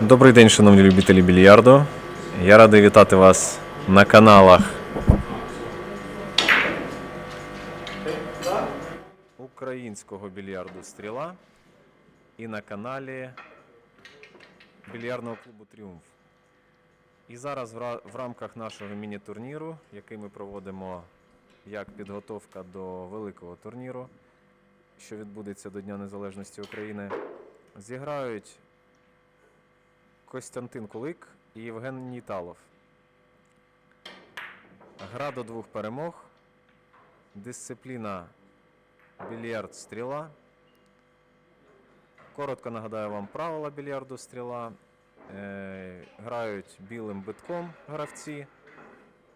Добрий день, шановні любителі більярду. Я радий вітати вас на каналах українського більярду Стріла і на каналі більярдного клубу Тріумф. І зараз в, рамках нашого міні-турніру, який ми проводимо як підготовка до великого турніру, що відбудеться до Дня Незалежності України, зіграють Костянтин Кулик і Євген Ніталов. Гра до двох перемог. Дисципліна більярд стріла. Коротко нагадаю вам правила більярду стріла. Е, грають білим битком гравці.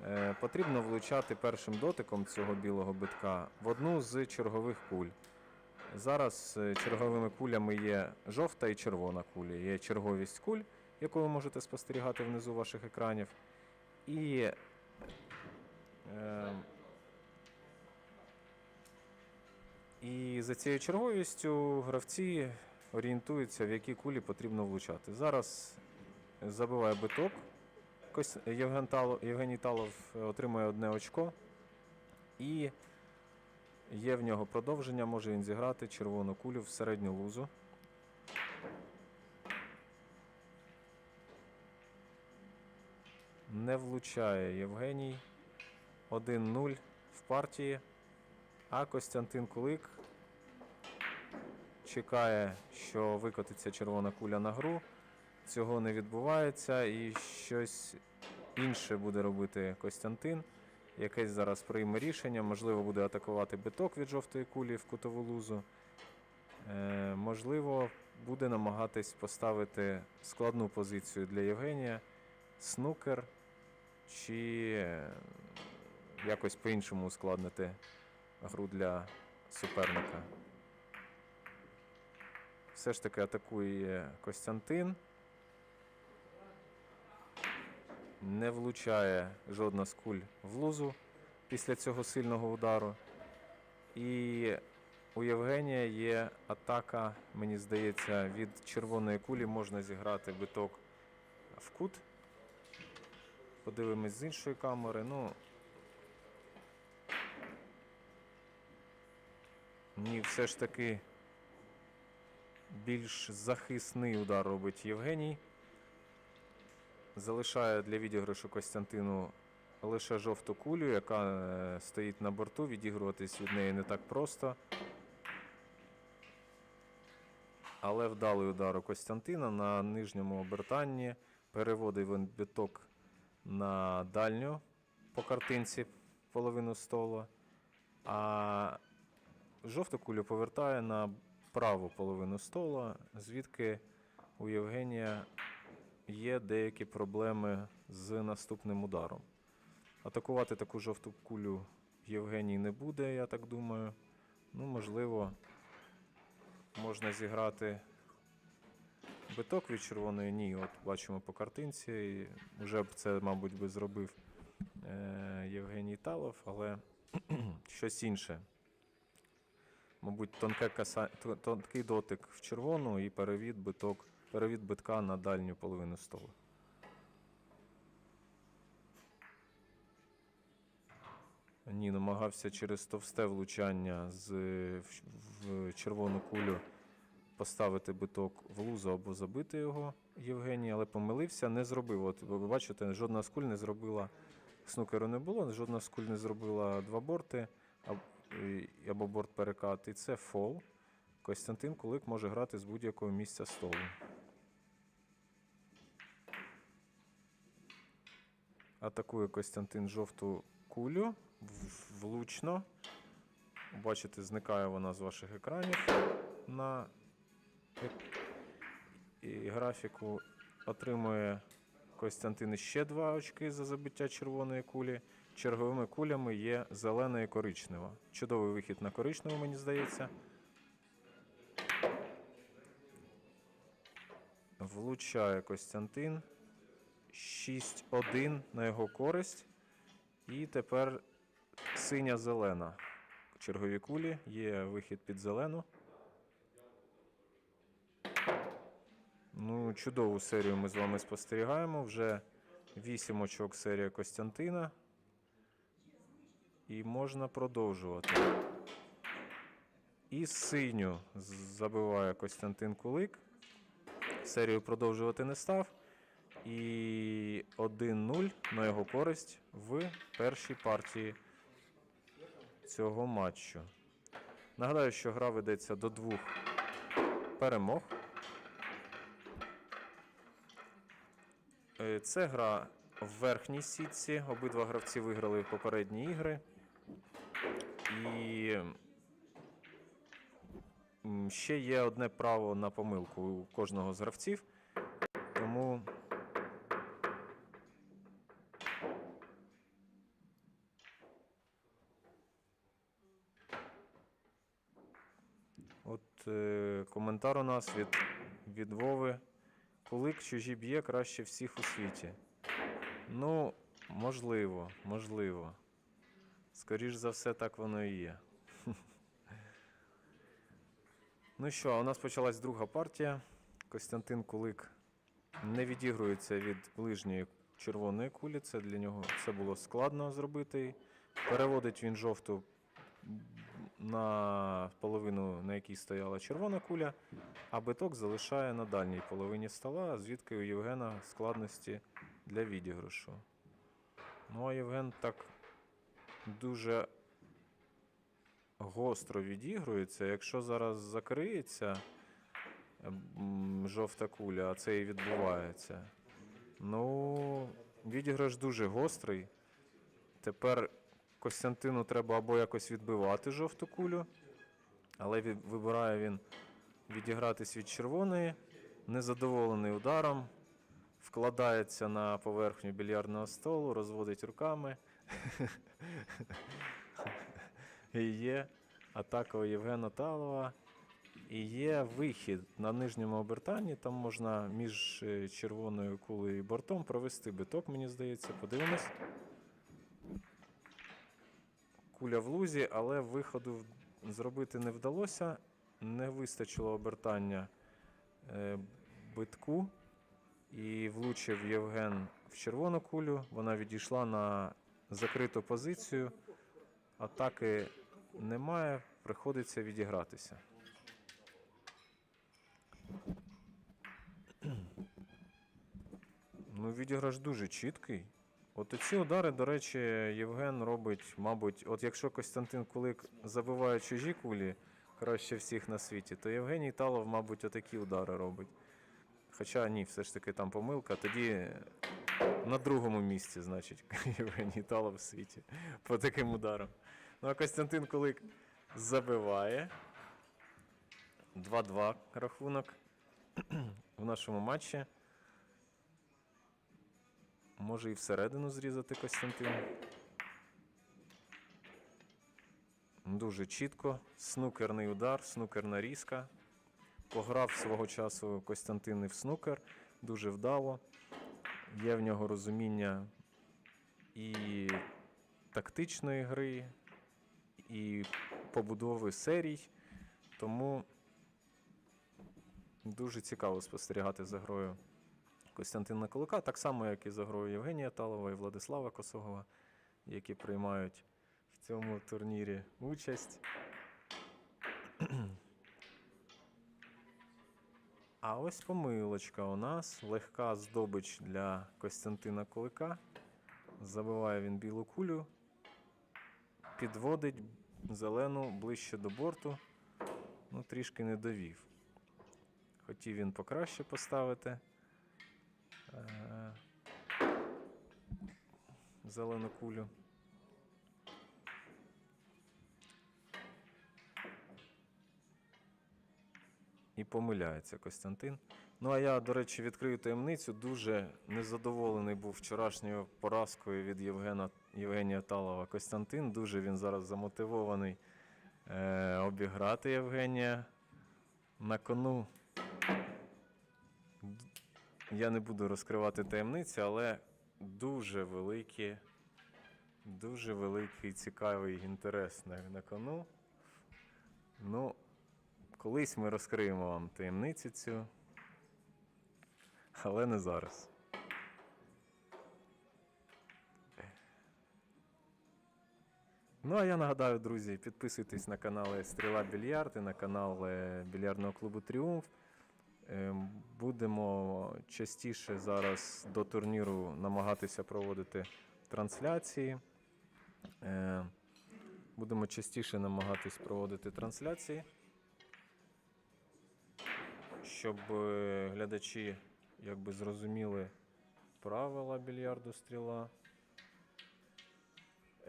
Е, потрібно влучати першим дотиком цього білого битка в одну з чергових куль. Зараз е, черговими кулями є жовта і червона куля. Є черговість куль, яку ви можете спостерігати внизу ваших екранів. І е, І за цією черговістю гравці орієнтуються, в які кулі потрібно влучати. Зараз забиває биток. Євген Тало, Євгеній Талов е, отримує одне очко. І є в нього продовження, може він зіграти червону кулю в середню лузу. Не влучає Євгеній. 1-0 в партії. А Костянтин Кулик чекає, що викотиться червона куля на гру. Цього не відбувається і щось інше буде робити Костянтин. Якесь зараз прийме рішення, можливо, буде атакувати биток від жовтої кулі в кутову лузу. Е, можливо, буде намагатись поставити складну позицію для Євгенія, снукер чи е, якось по-іншому ускладнити гру для суперника. Все ж таки атакує Костянтин. Не влучає жодна з куль в лузу після цього сильного удару. І у Євгенія є атака, мені здається, від червоної кулі можна зіграти биток в кут. Подивимось з іншої камери. Ну, Ні, все ж таки більш захисний удар робить Євгеній. Залишає для відіграшу Костянтину лише жовту кулю, яка е, стоїть на борту. Відігруватись від неї не так просто. Але вдалий удар у Костянтина на нижньому обертанні. Переводить він біток на дальню по картинці половину стола. А Жовту кулю повертає на праву половину стола, звідки у Євгенія є деякі проблеми з наступним ударом. Атакувати таку жовту кулю Євгеній не буде, я так думаю. Ну, можливо, можна зіграти биток від червоної ні. От бачимо по картинці. Вже б це, мабуть, би зробив е, Євгеній Талов, але щось інше. Мабуть, тонке каса... тонкий дотик в червону і перевід биток, перевід битка на дальню половину столу. Ні, намагався через товсте влучання з, в, в червону кулю поставити биток в лузу або забити його Євгеній, але помилився, не зробив. От ви бачите, жодна з куль не зробила. Снукеру не було, жодна з куль не зробила два борти або борт перекат. І це фол. Костянтин Кулик може грати з будь-якого місця столу. Атакує Костянтин жовту кулю влучно. Бачите, зникає вона з ваших екранів на і графіку. Отримує Костянтин ще два очки за забиття червоної кулі. Черговими кулями є зелена і коричнева. Чудовий вихід на коричневу, мені здається. Влучає Костянтин. 6-1 на його користь. І тепер синя-зелена. Чергові кулі. Є вихід під зелену. Ну, чудову серію ми з вами спостерігаємо. Вже 8 очок серія Костянтина. І можна продовжувати. І синю забиває Костянтин Кулик. Серію продовжувати не став. І 1-0 на його користь в першій партії цього матчу. Нагадаю, що гра ведеться до двох перемог. Це гра в верхній сітці. Обидва гравці виграли попередні ігри. І ще є одне право на помилку у кожного з гравців. Тому От е, коментар у нас від, від Вови. Кулик чужі б'є краще всіх у світі. Ну, можливо, можливо. Скоріш за все, так воно і є. ну що, у нас почалась друга партія. Костянтин Кулик не відігрується від ближньої червоної кулі. Це для нього це було складно зробити. Переводить він жовту на половину, на якій стояла червона куля, а биток залишає на дальній половині стола, звідки у Євгена складності для відіграшу. Ну а Євген так дуже гостро відігрується. Якщо зараз закриється жовта куля, а це і відбувається. Ну, відіграш дуже гострий. Тепер Костянтину треба або якось відбивати жовту кулю, але вибирає він відігратись від червоної, незадоволений ударом, вкладається на поверхню більярдного столу, розводить руками. І є атака у Євгена Талова. І є вихід на нижньому обертанні. Там можна між е, червоною кулею і бортом провести биток, мені здається. Подивимось. Куля в лузі, але виходу зробити не вдалося. Не вистачило обертання е, битку. І влучив Євген в червону кулю. Вона відійшла на закриту позицію. Атаки немає, приходиться відігратися. Ну, відіграш дуже чіткий. От ці удари, до речі, Євген робить, мабуть, от якщо Костянтин Кулик забиває чужі кулі краще всіх на світі, то Євгеній Талов, мабуть, отакі удари робить. Хоча ні, все ж таки там помилка. Тоді на другому місці, значить, Євгеній Талов в світі по таким ударам. Ну а Костянтин Кулик забиває. 2-2 рахунок в нашому матчі. Може і всередину зрізати Костянтин. Дуже чітко. Снукерний удар, снукерна різка. Пограв свого часу Костянтин і в снукер. Дуже вдало. Є в нього розуміння і тактичної гри, і побудови серій. Тому дуже цікаво спостерігати за грою Костянтина Кулика, так само, як і за грою Євгенія Талова і Владислава Косогова, які приймають в цьому турнірі участь. А ось помилочка у нас. Легка здобич для Костянтина Кулика. Забиває він білу кулю, підводить зелену ближче до борту. Ну, трішки не довів. Хотів він покраще поставити. Е, Зелену кулю. І помиляється Костянтин. Ну а я, до речі, відкрию таємницю. Дуже незадоволений був вчорашньою поразкою від Євгена, Євгенія Талова. Костянтин. Дуже він зараз замотивований е, обіграти Євгенія. На кону я не буду розкривати таємниці, але дуже великі, дуже великий цікавий інтерес на, на кону. Ну, колись ми розкриємо вам таємницю цю. але не зараз. Ну, а я нагадаю, друзі, підписуйтесь на канали Стріла Більярд і на канал більярдного клубу Тріумф. Ем, Будемо частіше зараз до турніру намагатися проводити трансляції. Е, Будемо частіше намагатись проводити трансляції, щоб е, глядачі якби зрозуміли правила більярду стріла.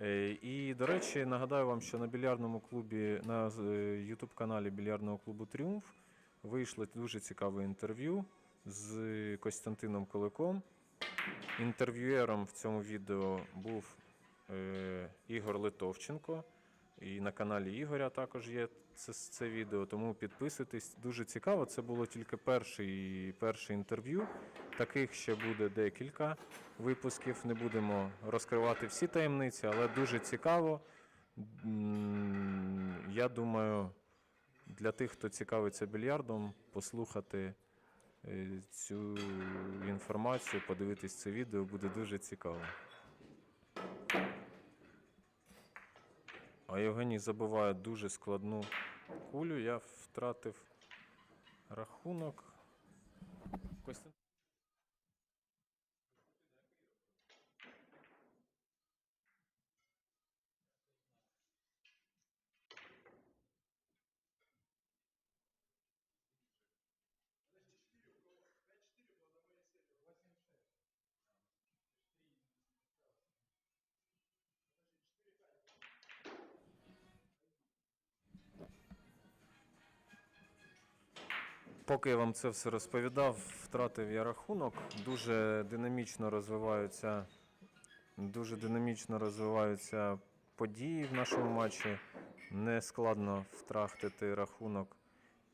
Е, І, до речі, нагадаю вам, що на більярдному клубі, на YouTube каналі більярдного клубу Тріумф вийшло дуже цікаве інтерв'ю з Костянтином Куликом. Інтерв'юером в цьому відео був е, Ігор Литовченко. І на каналі Ігоря також є це, це відео, тому підписуйтесь. Дуже цікаво. Це було тільки перший, перше інтерв'ю. Таких ще буде декілька випусків. Не будемо розкривати всі таємниці, але дуже цікаво. Я думаю, для тих, хто цікавиться більярдом, послухати е, цю інформацію, подивитись це відео буде дуже цікаво. А Євгеній забиває дуже складну кулю. Я втратив рахунок. Поки я вам це все розповідав, втратив я рахунок. Дуже динамічно розвиваються, дуже динамічно розвиваються події в нашому матчі. Не складно втратити рахунок.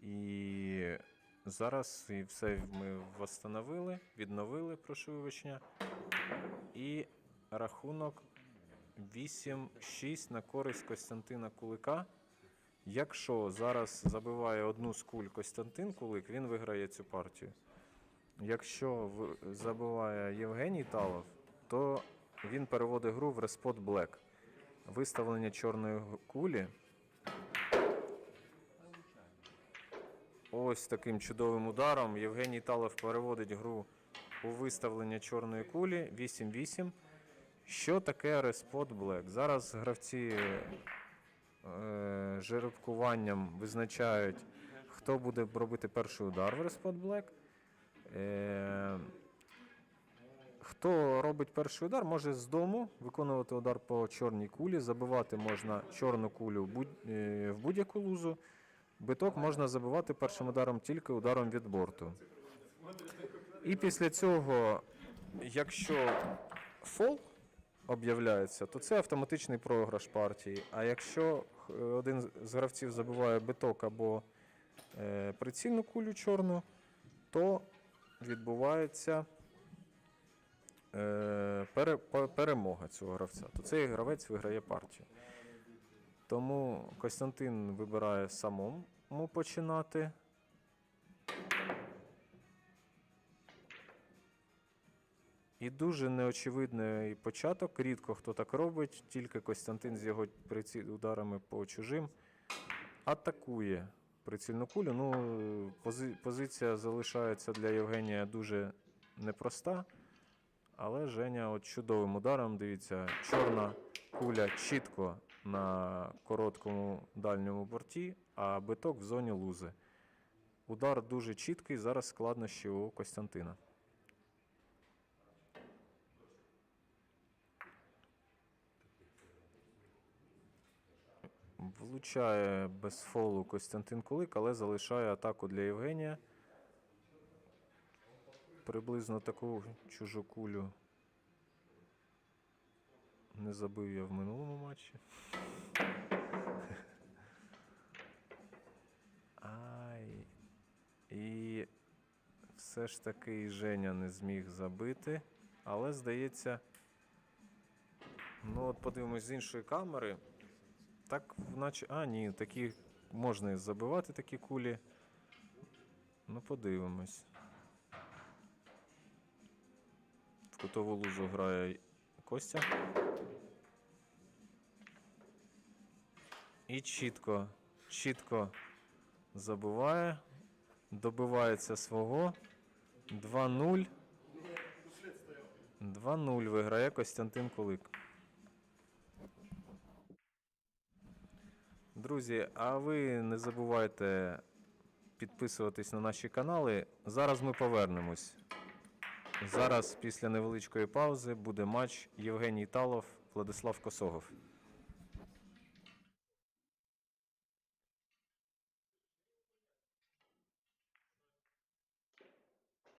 І зараз і все ми встановили, відновили, прошу вибачення. І рахунок 8-6 на користь Костянтина Кулика. Якщо зараз забиває одну з куль Костянтин Кулик, він виграє цю партію. Якщо забиває Євгеній Талов, то він переводить гру в Респот Блек. Виставлення чорної кулі. Ось таким чудовим ударом Євгеній Талов переводить гру у виставлення чорної кулі 8-8. Що таке Респот Блек? Зараз гравці жеребкуванням визначають, хто буде робити перший удар в Респот Блек. Е, хто робить перший удар, може з дому виконувати удар по чорній кулі. Забивати можна чорну кулю в е, будь-яку лузу. Биток можна забивати першим ударом тільки ударом від борту. І після цього, якщо фол об'являється, то це автоматичний програш партії. А якщо один з- гравців забиває биток або е, прицільну кулю чорну, то відбувається е, пере, перемога цього гравця. То цей гравець виграє партію. Тому Костянтин вибирає самому починати. І дуже неочевидний початок. Рідко хто так робить, тільки Костянтин з його ударами по чужим атакує прицільну кулю. Ну, пози... позиція залишається для Євгенія дуже непроста. Але Женя от чудовим ударом, дивіться, чорна куля чітко на короткому дальньому борті, а биток в зоні лузи. Удар дуже чіткий, зараз складнощі у Костянтина. Влучає без фолу Костянтин Кулик, але залишає атаку для Євгенія. Приблизно таку чужу кулю не забив я в минулому матчі. Ай. І все ж таки і Женя не зміг забити. Але здається. Ну, от подивимось з іншої камери. Так, наче. А, ні, такі можна і забивати такі кулі. Ну, подивимось. В кутову лузу грає Костя. І чітко, чітко забиває. Добивається свого. 2-0. 2-0 виграє Костянтин Кулик. Друзі, а ви не забувайте підписуватись на наші канали. Зараз ми повернемось. Зараз, після невеличкої паузи, буде матч Євгеній Талов, Владислав Косогов.